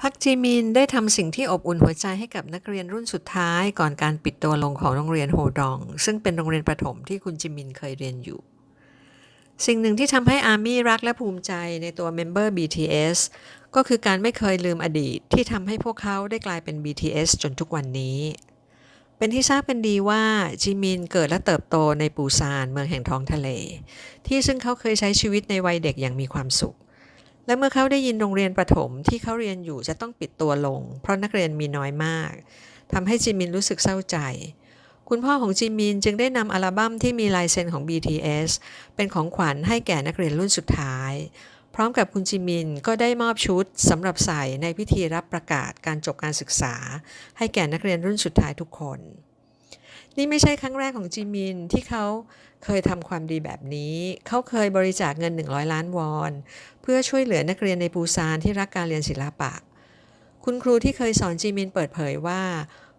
พักจีมินได้ทำสิ่งที่อบอุ่นหัวใจให้กับนักเรียนรุ่นสุดท้ายก่อนการปิดตัวลงของโรงเรียนโฮดอง ซึ่งเป็นโรงเรียนประถมที่คุณจิมินเคยเรียนอยู่ สิ่งหนึ่งที่ทำให้อาร์มี่รักและภูมิใจในตัวเมมเบอร์ BTS ก็คือการไม่เคยลืมอดีตที่ทำให้พวกเขาได้กลายเป็น BTS จนทุกวันนี้ เป็นที่ทราบกันดีว่าจิมินเกิดและเติบโตในปูซานเมืองแห่งท้องทะเล ที่ซึ่งเขาเคยใช้ชีวิตในวัยเด็กอย่างมีความสุข และเมื่อเขาได้ยินโรงเรียนประถมที่เขาเรียนอยู่จะต้องปิดตัวลง เพราะนักเรียนมีน้อยมากทำให้จิมินรู้สึกเศร้าใจ คุณพ่อของจิมินจึงได้นำอัลบั้มที่มีลายเซ็นของ BTS เป็นของขวัญให้แก่นักเรียนรุ่นสุดท้าย พร้อมกับคุณจิมินก็ได้มอบชุดสำหรับใส่ในพิธีรับประกาศการจบการศึกษา ให้แก่นักเรียนรุ่นสุดท้ายทุกคน นี่ไม่ใช่ครั้งแรกของจิมินที่เขาเคยทำความดีแบบนี้ เขาเคยบริจาคเงิน 100 ล้านวอน เพื่อช่วยเหลือนักเรียนในปูซานที่รักการเรียนศิลปะ คุณครูที่เคยสอนจิมินเปิดเผยว่า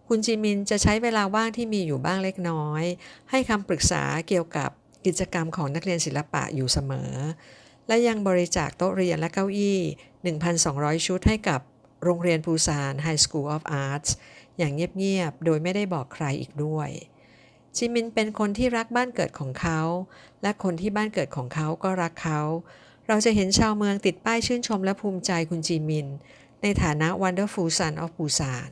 คุณจิมินจะใช้เวลาว่างที่มีอยู่บ้างเล็กน้อย ให้คำปรึกษาเกี่ยวกับกิจกรรมของนักเรียนศิลปะอยู่เสมอ และยังบริจาคโต๊ะเรียนและเก้าอี้ 1,200 ชุดให้กับ โรงเรียนปูซาน High School of Arts อย่างเงียบ ๆ โดยไม่ได้บอกใครอีกด้วย จิมินเป็นคนที่รักบ้านเกิดของเขา และคนที่บ้านเกิดของเขาก็รักเขา เราจะเห็นชาวเมืองติดป้ายชื่นชมและภูมิใจคุณจิมิน ในฐานะ Wonderful Son of Busan